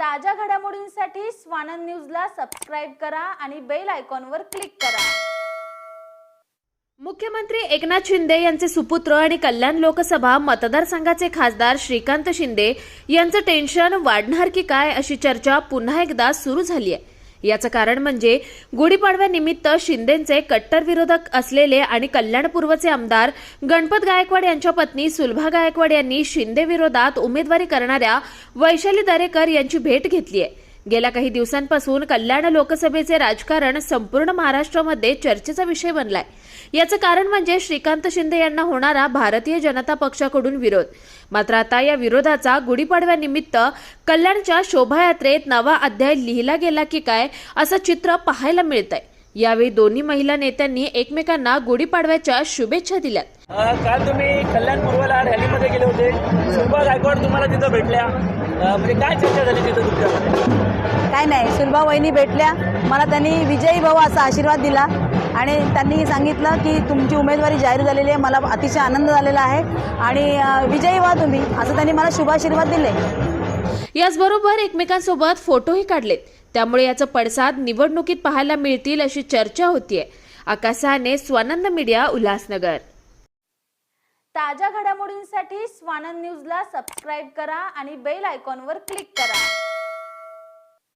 ताज्या घडामोडींसाठी स्वानंद न्यूजला सबस्क्राईब करा आणि बेल आयकॉनवर क्लिक करा. मुख्यमंत्री एकनाथ शिंदे यांचे सुपुत्र आणि कल्याण लोकसभा मतदारसंघाचे खासदार श्रीकांत शिंदे यांचं टेन्शन वाढणार की काय अशी चर्चा पुन्हा एकदा सुरू झाली आहे. याचं कारण म्हणजे गुढीपाडव्यानिमित्त शिंदेचे कट्टर विरोधक असलेले आणि कल्याणपूर्वचे आमदार गणपत गायकवाड यांच्या पत्नी सुलभा गायकवाड यांनी शिंदे विरोधात उमेदवारी करणाऱ्या वैशाली दरेकर यांची भेट घेतली आहे. गेल्या काही दिवसांपासून कल्याण लोकसभेचे राजकारण संपूर्ण महाराष्ट्रामध्ये चर्चेचा विषय बनलाय. याचं कारण म्हणजे श्रीकांत शिंदे यांना होणारा भारतीय जनता पक्षाकडून विरोध. मात्र आता या विरोधाचा गुढीपाडव्यानिमित्त कल्याणच्या शोभायात्रेत नवा अध्याय लिहिला गेला की काय असं चित्र पाहायला मिळतंय. यावेळी दोन्ही महिला नेत्यांनी एकमेकांना गुढीपाडव्याच्या शुभेच्छा दिल्यात. काल तुम्ही कल्याण पूर्वला रॅलीमध्ये गेले होते. सुलभा गायकवाड तुम्हाला तिथं भेटल्या. म्हणजे काय चर्चा झाली तिथं तुमच्यामध्ये? काय नाही सुलभा वहिनी भेटल्या. मला त्यांनी विजयी भाऊ असा आशीर्वाद दिला. आणि त्यांनी सांगितलं की तुमची उमेदवारी जाहीर झालेली आहे. मला अतिशय आनंद झालेला आहे. आणि विजयी व्हा तुम्ही. असं त्यांनी मला शुभाशीर्वाद दिले. याचबरोबर एकमेकांसोबत फोटोही काढलेत. त्यामुळे याचा पडसाद निवडणुकीत पाहायला मिळतील अशी चर्चा होतीये. आकाशाने स्वानंद मीडिया उल्हासनगर. ताज्या घडामोडींसाठी स्वानंद न्यूजला सबस्क्राईब करा आणि बेल आयकॉनवर क्लिक करा.